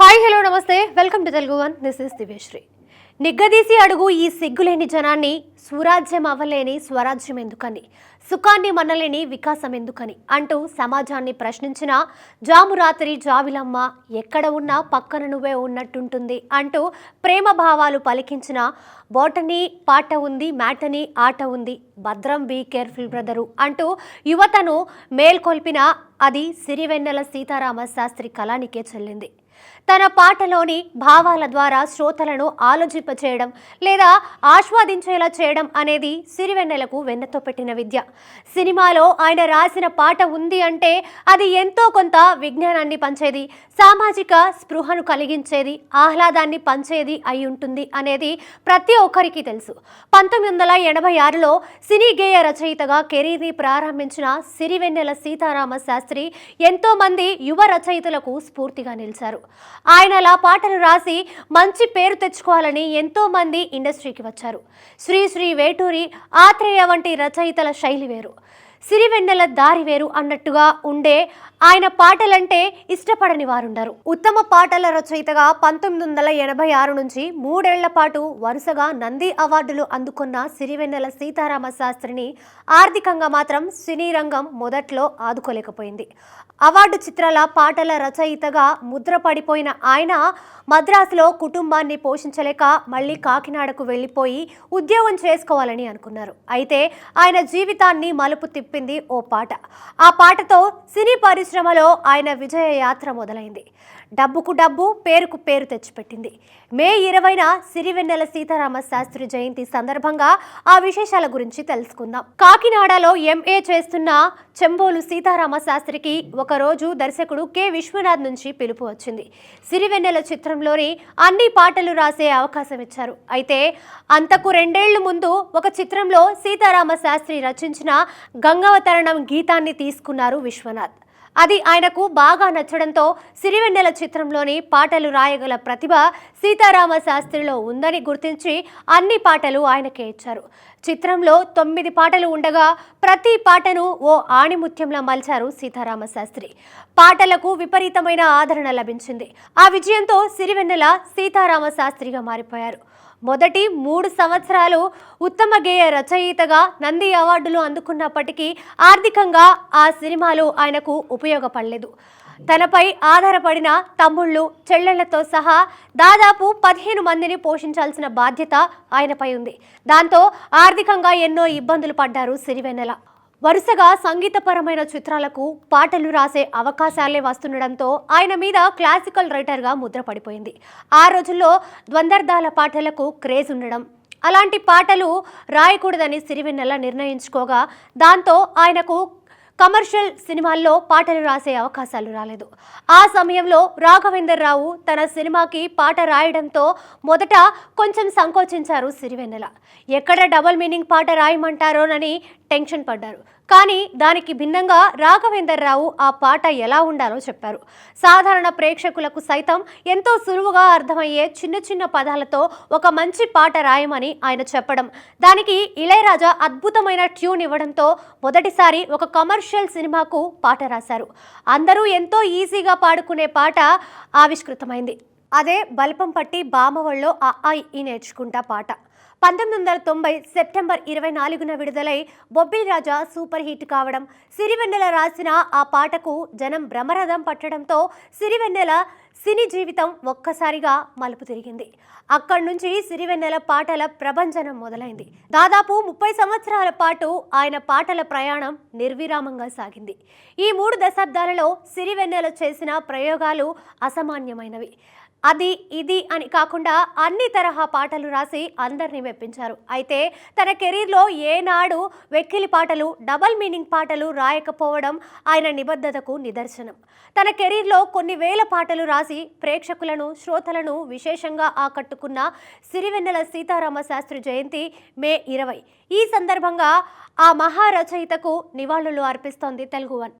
Hi hello నమస్తే. Welcome to Telugu one. This is Divyasri. నిగ్గదీసి అడుగు ఈ సిగ్గులేని జనాన్ని స్వరాజ్యం అవ్వలేని స్వరాజ్యం ఎందుకని సుఖాన్ని మనలేని వికాసం ఎందుకని అంటూ సమాజాన్ని ప్రశ్నించిన జామురాత్రి జావిలమ్మ ఎక్కడ ఉన్నా పక్కన నువ్వే ఉన్నట్టుంటుంది అంటూ ప్రేమ భావాలు పలికించిన బోటనీ పాట ఉంది మ్యాటనీ ఆట ఉంది భద్రం బీ కేర్ఫుల్ బ్రదరు అంటూ యువతను మేల్కొల్పిన అది సిరివెన్నెల సీతారామ శాస్త్రి కళానికే చెల్లింది. తన పాటలోని భావాల ద్వారా శ్రోతలను ఆలోచింపచేయడం లేదా ఆస్వాదించేలా చేయడం అనేది సిరివెన్నెలకు వెన్నతో పెట్టిన విద్య. సినిమాలో ఆయన రాసిన పాట ఉంది అంటే అది ఎంతో కొంత విజ్ఞానాన్ని పంచేది సామాజిక స్పృహను కలిగించేది ఆహ్లాదాన్ని పంచేది అయి ఉంటుంది అనేది ప్రతి ఒక్కరికి తెలుసు. పంతొమ్మిది వందల ఎనభై ఆరులో సినీ గేయ రచయితగా కెరీర్ని ప్రారంభించిన సిరివెన్నెల సీతారామ శాస్త్రి ఎంతోమంది యువ రచయితలకు స్ఫూర్తిగా నిలిచారు. ఆయన అలా పాటలు రాసి మంచి పేరు తెచ్చుకోవాలని ఎంతో మంది ఇండస్ట్రీకి వచ్చారు. శ్రీ శ్రీ వేటూరి ఆత్రేయ వంటి రచయితల శైలి వేరు. సిరివెన్నెల దారి వేరు అన్నట్టుగా ఉండే ఆయన పాటలంటే ఇష్టపడని వారుండరు. ఉత్తమ పాటల రచయితగా పంతొమ్మిది వందల ఎనభై ఆరు నుంచి మూడేళ్ళ పాటు వరుసగా నంది అవార్డులు అందుకున్న సిరివెన్నెల సీతారామ శాస్త్రిని ఆర్థికంగా మాత్రం సినీ రంగం మొదట్లో ఆదుకోలేకపోయింది. అవార్డు చిత్రాల పాటల రచయితగా ముద్ర పడిపోయిన ఆయన మద్రాసులో కుటుంబాన్ని పోషించలేక మళ్ళీ కాకినాడకు వెళ్ళిపోయి ఉద్యోగం చేసుకోవాలని అనుకున్నారు. అయితే ఆయన జీవితాన్ని మలుపు చెప్పింది ఓ పాట. ఆ పాటతో సినీ పరిశ్రమలో ఆయన విజయ యాత్ర మొదలైంది. డబ్బుకు డబ్బు పేరుకు పేరు తెచ్చిపెట్టింది. మే ఇరవైన సిరివెన్నెల సీతారామ శాస్త్రి జయంతి సందర్భంగా ఆ విశేషాల గురించి తెలుసుకుందాం. కాకినాడలో ఎంఏ చేస్తున్న చెంబోలు సీతారామ శాస్త్రికి ఒకరోజు దర్శకుడు కె. విశ్వనాథ్ నుంచి పిలుపు వచ్చింది. సిరివెన్నెల చిత్రంలోని అన్ని పాటలు రాసే అవకాశం ఇచ్చారు. అయితే అంతకు రెండేళ్ళ ముందు ఒక చిత్రంలో సీతారామ శాస్త్రి రచించిన గంగావతరణం గీతాన్ని తీసుకున్నారు విశ్వనాథ్. అది ఆయనకు బాగా నచ్చడంతో సిరివెన్నెల చిత్రంలోని పాటలు రాయగల ప్రతిభ సీతారామ శాస్త్రిలో ఉందని గుర్తించి అన్ని పాటలు ఆయనకే ఇచ్చారు. చిత్రంలో తొమ్మిది పాటలు ఉండగా ప్రతి పాటను ఓ ఆణిముత్యంలా మలిచారు సీతారామ శాస్త్రి. పాటలకు విపరీతమైన ఆదరణ లభించింది. ఆ విజయంతో సిరివెన్నెల సీతారామ శాస్త్రిగా మారిపోయారు. మొదటి మూడు సంవత్సరాలు ఉత్తమ గేయ రచయితగా నంది అవార్డులు అందుకున్నప్పటికీ ఆర్థికంగా ఆ సినిమాలు ఆయనకు ఉపయోగపడలేదు. తనపై ఆధారపడిన తమ్ముళ్ళు చెల్లెళ్ళతో సహా దాదాపు పదిహేను మందిని పోషించాల్సిన బాధ్యత ఆయనపై ఉంది. దాంతో ఆర్థికంగా ఎన్నో ఇబ్బందులు పడ్డారు సిరివెన్నెల. వరుసగా సంగీతపరమైన చిత్రాలకు పాటలు రాసే అవకాశాలే వస్తుండడంతో ఆయన మీద క్లాసికల్ రైటర్గా ముద్ర పడిపోయింది. ఆ రోజుల్లో ద్వందర్ధాల పాటలకు క్రేజ్ ఉండడం. అలాంటి పాటలు రాయకూడదని సిరివెన్నెల నిర్ణయించుకోగా దాంతో ఆయనకు కమర్షియల్ సినిమాల్లో పాటలు రాసే అవకాశాలు రాలేదు. ఆ సమయంలో రాఘవేందర్ రావు తన సినిమాకి పాట రాయడంతో మొదట కొంచెం సంకోచించారు సిరివెన్నెల. ఎక్కడ డబల్ మీనింగ్ పాట రాయమంటారోనని టెన్షన్ పడ్డారు. కానీ దానికి భిన్నంగా రాఘవేందర్ రావు ఆ పాట ఎలా ఉండాలో చెప్పారు. సాధారణ ప్రేక్షకులకు సైతం ఎంతో సులువుగా అర్థమయ్యే చిన్న చిన్న పదాలతో ఒక మంచి పాట రాయమని ఆయన చెప్పడం. దానికి ఇళయరాజా అద్భుతమైన ట్యూన్ ఇవ్వడంతో మొదటిసారి ఒక కమర్షియల్ సినిమాకు పాట రాశారు. అందరూ ఎంతో ఈజీగా పాడుకునే పాట ఆవిష్కృతమైంది. అదే బల్పం పట్టి బామవళ్ళలో ఆ ఆ ఈ నేర్చుకుంటా పాట. పంతొమ్మిది వందల తొంభై సెప్టెంబర్ ఇరవై నాలుగున విడుదలై బొబ్బిల్ రాజా సూపర్ హిట్ కావడం సిరివెన్నెల రాసిన ఆ పాటకు జనం భ్రమరథం పట్టడంతో సిరివెన్నెల సినీ జీవితం ఒక్కసారిగా మలుపు తిరిగింది. అక్కడి నుంచి సిరివెన్నెల పాటల ప్రభంజనం మొదలైంది. దాదాపు ముప్పై సంవత్సరాల పాటు ఆయన పాటల ప్రయాణం నిర్విరామంగా సాగింది. ఈ మూడు దశాబ్దాలలో సిరివెన్నెల చేసిన ప్రయోగాలు అసామాన్యమైనవి. అది ఇది అని కాకుండా అన్ని తరహా పాటలు రాసి అందరినీ మెప్పించారు. అయితే తన కెరీర్లో ఏనాడు వెక్కిలి పాటలు డబల్ మీనింగ్ పాటలు రాయకపోవడం ఆయన నిబద్ధతకు నిదర్శనం. తన కెరీర్లో కొన్ని వేల పాటలు రాసి ప్రేక్షకులను శ్రోతలను విశేషంగా ఆకట్టుకున్న సిరివెన్నెల సీతారామ శాస్త్రి జయంతి మే ఇరవై. ఈ సందర్భంగా ఆ మహారచయితకు నివాళులు అర్పిస్తోంది తెలుగు వన్.